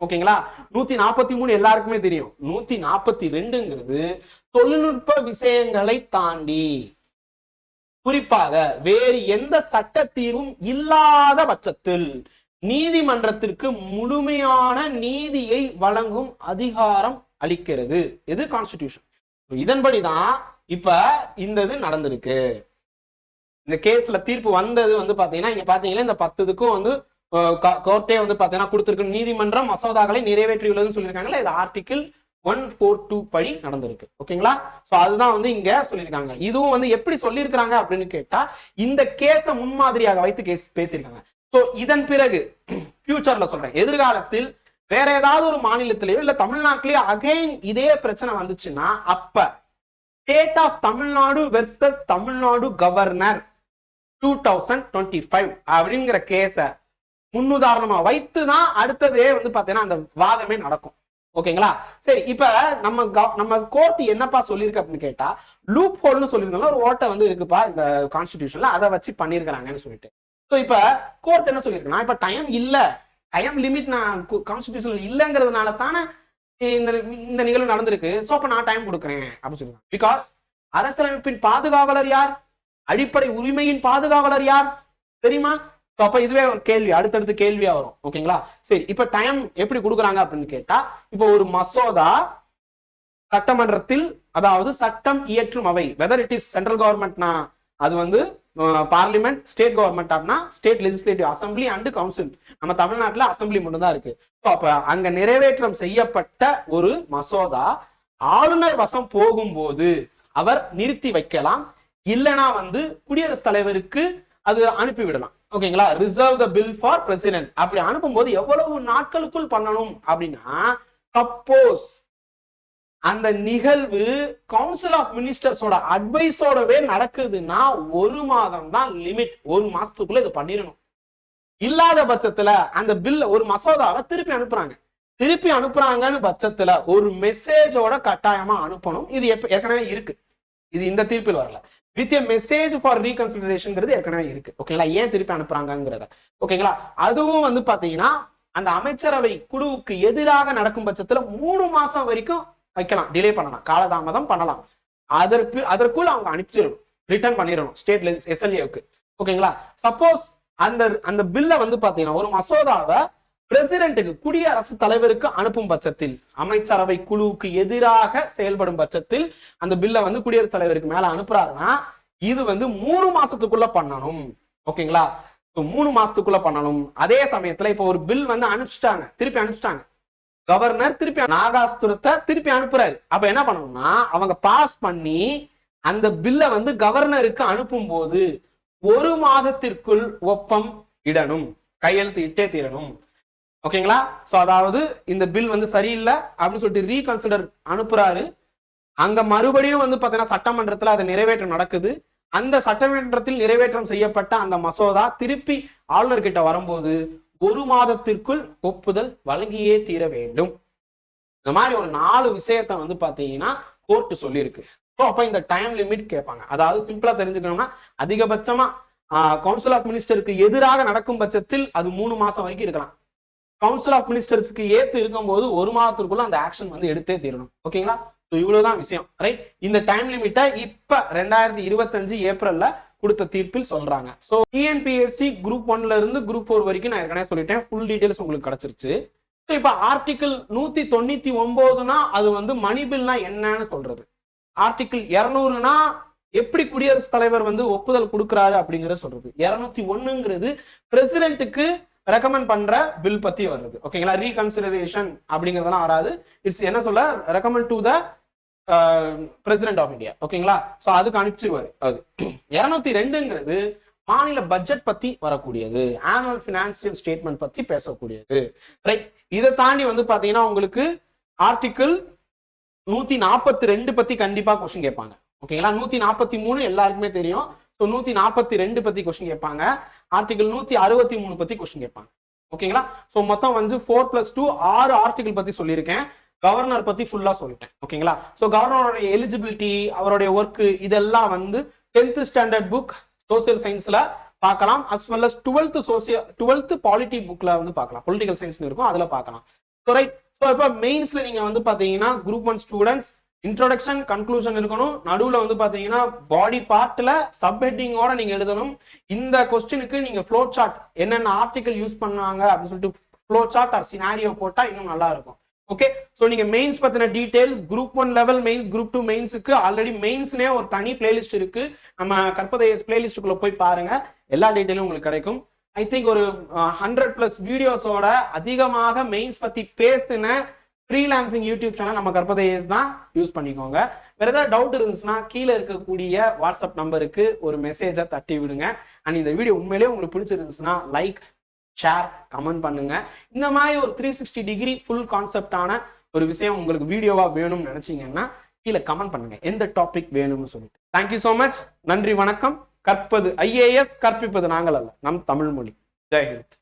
ஓகேங்களா? நூத்தி நாற்பத்தி மூணு எல்லாருக்குமே தெரியும். நூத்தி நாற்பத்தி ரெண்டுங்கிறது தொழில்நுட்ப விஷயங்களை தாண்டி குறிப்பாக வேறு எந்த சட்ட தீர்வும் இல்லாத பட்சத்தில் நீதிமன்றத்திற்கு முழுமையான நீதியை வழங்கும் அதிகாரம் அளிக்கிறது. எது? கான்ஸ்டிடியூஷன் இதன்படிதான் இப்ப இந்த இது நடந்திருக்கு. இந்த கேஸ்ல தீர்ப்பு வந்தது வந்து பாத்தீங்கன்னா இங்க பாத்தீங்கன்னா இந்த பத்துக்கும் வந்து கோர்ட்டே வந்து பார்த்தீங்கன்னா கொடுத்துருக்கு நீதிமன்றம் மசோதாக்களை நிறைவேற்றியுள்ளதுன்னு சொல்லியிருக்காங்களா இது ஆர்டிகிள் ஒன் ஃபோர் டூ படி நடந்திருக்கு. ஓகேங்களா? சோ அதுதான் வந்து இங்க சொல்லியிருக்காங்க. இதுவும் வந்து எப்படி சொல்லியிருக்கிறாங்க அப்படின்னு கேட்டா இந்த கேஸை முன்மாதிரியாக வைத்து கேஸ் பேசியிருக்காங்க. ஸோ இதன் பிறகு ஃபியூச்சர்ல சொல்றேன். எதிர்காலத்தில் வேற ஏதாவது ஒரு மாநிலத்திலேயோ இல்ல தமிழ்நாட்டிலேயோ அகைன் இதே பிரச்சனை வந்துச்சுன்னா அப்ப state of Tamil Nadu versus Tamil Nadu governor two thousand twenty five அப்படிங்கிற கேஸை முன்னுதாரணமா வைத்து தான் அடுத்ததே வந்து பாத்தீங்கன்னா அந்த வாதமே நடக்கும். ஓகேங்களா? சரி இப்ப நம்ம நம்ம கோர்ட் என்னப்பா சொல்லியிருக்கு அப்படின்னு கேட்டா லூப் ஹோல்னு சொல்லியிருந்தாலும் ஒரு ஓட்டை வந்து இருக்குப்பா இந்த கான்ஸ்டிடியூஷன்ல அதை வச்சு பண்ணியிருக்கிறாங்கன்னு சொல்லிட்டு. ஸோ இப்ப கோர்ட் என்ன சொல்லியிருக்குன்னா இப்ப டைம் இல்ல. டைம் லிமிட் நான் கான்ஸ்டிடியூஷன் இல்லைங்கிறதுனால தானே இந்த இந்த நிகழ்வு நடந்திருக்கு. ஸோ அப்ப நான் டைம் கொடுக்குறேன் அப்படின்னு சொல்லுவாங்க பிகாஸ் அரசியலமைப்பின் பாதுகாவலர் யார்? அடிப்படை உரிமையின் பாதுகாவலர் யார்? தெரியுமா? ஸோ அப்போ இதுவே ஒரு கேள்வி அடுத்தடுத்து கேள்வியா வரும். ஓகேங்களா சரி இப்ப டைம் எப்படி கொடுக்குறாங்க அப்படின்னு கேட்டா இப்போ ஒரு மசோதா சட்டமன்றத்தில் அதாவது சட்டம் இயற்றும் அவை வெதர் இட் இஸ் சென்ட்ரல் கவர்மெண்ட்னா அது வந்து parliament state government Apna state legislative assembly and council நம்ம தமிழ்நாட்டில் அசம்பிளி மட்டும் தான் இருக்கு அப்ப அங்க நிறைவேற்றம் செய்யப்பட்ட ஒரு மசோதா ஆளுநர் வசம் போகும்போது அவர் நிறுத்தி வைக்கலாம். இல்லனா வந்து குடியரசுத் தலைவருக்கு அது அனுப்பிவிடலாம். ஓகேங்களா? Reserve the bill for president அப்படி அனுப்பும்போது எவ்வளவு நாட்களுக்குள் பண்ணணும் அப்படின்னா சப்போஸ் அந்த நிகழ்வு கவுன்சில் ஆஃப் மினிஸ்டர்ஸோட அட்வைஸோடவே நடக்குதுன்னா ஒரு மாதம் தான் லிமிட் ஒரு மாசத்துக்குள்ள இது பண்ணிடணும். இல்லாத பட்சத்துல அந்த பில்ல ஒரு மசோதாவை திருப்பி அனுப்புறாங்க. திருப்பி அனுப்புறாங்கன்னு பட்சத்துல ஒரு மெசேஜோட கட்டாயமா அனுப்பணும். இது எப்ப ஏற்கனவே இருக்கு. இது இந்த தீர்ப்பில் வரல. வித் எ மெசேஜ் ஃபார் ரீகன்சிடரேஷன்ங்கிறது ஏற்கனவே இருக்கு. ஓகேங்களா ஏன் திருப்பி அனுப்புறாங்கங்கிறத. ஓகேங்களா அதுவும் வந்து பாத்தீங்கன்னா அந்த அமைச்சரவை குழுவுக்கு எதிராக நடக்கும் பட்சத்துல மூணு மாசம் வரைக்கும் வைக்கலாம். டிலே பண்ணலாம். காலதாமதம் பண்ணலாம். அதற்கு அதற்குள் அவங்க அனுப்பிச்சிடணும். ரிட்டர்ன் பண்ணிடணும். ஸ்டேட் எஸ்எல்ஏவுக்கு ஓகேங்களா சப்போஸ் அந்த அந்த பில்ல வந்து பாத்தீங்கன்னா ஒரு மசோதாவை பிரசிடென்ட்டுக்கு குடியரசு தலைவருக்கு அனுப்பும் பட்சத்தில் அமைச்சரவை குழுவுக்கு எதிராக செயல்படும் பட்சத்தில் அந்த பில்லை வந்து குடியரசுத் தலைவருக்கு மேல அனுப்புறாருன்னா இது வந்து மூணு மாசத்துக்குள்ள பண்ணணும். ஓகேங்களா? மூணு மாசத்துக்குள்ள பண்ணணும். அதே சமயத்துல இப்போ ஒரு பில் வந்து அனுப்பிச்சிட்டாங்க. திருப்பி அனுப்பிச்சிட்டாங்க. கவர்னர் திருப்பி நாகாஸ்துரத்தை திருப்பி அனுப்புறாரு. அப்ப என்ன பண்ணணும்னா அவங்க பாஸ் பண்ணி அந்த பில்ல வந்து கவர்னருக்கு அனுப்பும் போது ஒரு மாதத்திற்குள் ஒப்பம் இடணும். கையெழுத்து இட்டே தீரணும். ஓகேங்களா? ஸோ அதாவது இந்த பில் வந்து சரியில்லை அப்படின்னு சொல்லிட்டு ரீகன்சிடர் அனுப்புறாரு. அங்க மறுபடியும் வந்து பாத்தீங்கன்னா சட்டமன்றத்தில் அது நிறைவேற்றம் நடக்குது. அந்த சட்டமன்றத்தில் நிறைவேற்றம் செய்யப்பட்ட அந்த மசோதா திருப்பி ஆளுநர் கிட்ட வரும்போது ஒரு மாதத்திற்குள் ஒப்புதல் வழங்கியே தீர வேண்டும். இந்த மாதிரி ஒரு நாலு விஷயத்த வந்து பாத்தீங்கன்னா கோர்ட் சொல்லியிருக்கு. ஸோ அப்ப இந்த டைம் லிமிட் கேட்பாங்க. அதாவது சிம்பிளா தெரிஞ்சுக்கணும்னா அதிகபட்சமா கவுன்சில் ஆஃப் மினிஸ்டருக்கு எதிராக நடக்கும் பட்சத்தில் அது மூணு மாசம் வரைக்கும் இருக்கலாம். கவுன்சில் ஆஃப் மினிஸ்டர்ஸ்க்கு ஏத்து இருக்கும்போது ஒரு மாதத்திற்குள்ள அந்த ஆக்ஷன் வந்து எடுத்தே தீரணும். ஓகேங்களா ஸோ இவ்வளவுதான் விஷயம். ரைட் இந்த டைம் லிமிட்டை இப்ப ரெண்டாயிரத்தி இருபத்தஞ்சு ஏப்ரல்ல கொடுத்த தீர்ப்பில் சொல்றாங்க. ஸோ டிஎன்பிஎஸ்சி குரூப் ஒன்ல இருந்து குரூப் ஃபோர் வரைக்கும் நான் ஏற்கனவே சொல்லிட்டேன். ஃபுல் டீடைல்ஸ் உங்களுக்கு கிடைச்சிருச்சு. ஸோ இப்போ ஆர்டிக்கிள் நூத்தி தொண்ணூத்தி ஒன்பதுனா அது வந்து மணி பில்னா என்னன்னு சொல்றது. ஆர்டிக்கிள் இருநூறுனா எப்படி குடியரசுத் தலைவர் வந்து ஒப்புதல் கொடுக்குறாரு அப்படிங்கிறத சொல்றது. இருநூத்தி ஒண்ணுங்கிறது பிரசிடென்ட்டுக்கு ரெக்கமெண்ட் பண்ற பில் பத்தி வருது. ஓகேங்களா ரீகன்சிடரேஷன் அப்படிங்கறதெல்லாம் வராது. இட்ஸ் என்ன சொல்ல? Recommend to the president of India ஓகேங்களா சோ அதுக்கு அனுப்பிச்சிருவாரு. அது. இருநூத்தி ரெண்டுங்கிறது மாநில பட்ஜெட் பத்தி வரக்கூடியது. ஆனுவல் பினான்சியல் ஸ்டேட்மெண்ட் பத்தி பேசக்கூடியது. ரைட் இதை தாண்டி வந்து பாத்தீங்கன்னா உங்களுக்கு ஆர்டிக்கிள் நூத்தி நாற்பத்தி ரெண்டு பத்தி கண்டிப்பா கொஸ்டின் கேட்பாங்க. ஓகேங்களா நூத்தி நாற்பத்தி மூணு எல்லாருக்குமே தெரியும். ஸோ நூத்தி நாற்பத்தி ரெண்டு பத்தி கொஸ்டின் கேட்பாங்க. ஆர்டிகல் நூத்தி அறுபத்தி மூணு பத்தி கொஸ்டின் கேட்பாங்க. ஓகேங்களா ஸோ மொத்தம் வந்து ஃபோர் பிளஸ் டூ ஆறு ஆர்டிகல் பத்தி சொல்லியிருக்கேன். கவர்னர் பத்தி ஃபுல்லா சொல்லிட்டேன். ஓகேங்களா ஸோ கவர்னருடைய எலிஜிபிலிட்டி அவருடைய ஒர்க் இதெல்லாம் வந்து டென்த் ஸ்டாண்டர்ட் புக் சோசியல் சயின்ஸ்ல பார்க்கலாம். As well as twelfth social twelfth polity புக்ல வந்து பார்க்கலாம். பொலிட்டிக்கல் சயின்ஸ் இருக்கும் அதுல பார்க்கலாம். ஸோ ரைட் ஸோ இப்போ மெயின்ஸ்ல நீங்க வந்து பாத்தீங்கன்னா group one students introduction conclusion இருக்கணும். நடுவில் வந்து பார்த்தீங்கன்னா பாடி பார்ட்டில் சப்ஹெட்டிங்கோட நீங்கள் எழுதணும். இந்த கொஸ்டினுக்கு நீங்கள் ஃப்ளோ சார்ட் என்னென்ன ஆர்டிக்கல் யூஸ் பண்ணாங்க அப்படின்னு சொல்லிட்டு ஃப்ளோ சார்ட் ஆர் சினாரியோ போட்டால் இன்னும் நல்லா இருக்கும். ஓகே ஸோ நீங்கள் மெயின்ஸ் பற்றின details group one level mains group two மெயின்ஸுக்கு already மெயின்ஸ்னே ஒரு தனி பிளேலிஸ்ட் இருக்கு. நம்ம கற்பதையஸ் பிளேலிஸ்ட்டுக்குள்ளே போய் பாருங்க. எல்லா டீட்டெயிலும் உங்களுக்கு கிடைக்கும். ஐ திங்க் ஒரு ஹண்ட்ரட் பிளஸ் வீடியோஸோட அதிகமாக மெயின்ஸ் பற்றி பேசின ஃப்ரீலான்சிங் யூடியூப் சேனல் நம்ம கற்பதையஸ் தான் யூஸ் பண்ணிக்கோங்க. வேற ஏதாவது டவுட் இருந்துச்சுன்னா கீழே இருக்கக்கூடிய வாட்ஸ்அப் நம்பருக்கு ஒரு மெசேஜை தட்டி விடுங்க. அண்ட் இந்த வீடியோ உண்மையிலேயே உங்களுக்கு பிடிச்சிருந்துச்சுன்னா லைக் ஷேர் கமெண்ட் பண்ணுங்க. இந்த மாதிரி ஒரு த்ரீ சிக்ஸ்டி டிகிரி ஃபுல் கான்செப்டான ஒரு விஷயம் உங்களுக்கு வீடியோவா வேணும்னு நினைச்சீங்கன்னா கீழே கமெண்ட் பண்ணுங்க. எந்த டாபிக் வேணும்னு சொல்லிட்டு. தேங்க்யூ ஸோ மச் நன்றி வணக்கம். கற்பது ஐஏஎஸ் கற்பிப்பது நாங்கள் அல்ல. நம் தமிழ் மொழி. ஜெய்ஹிந்த்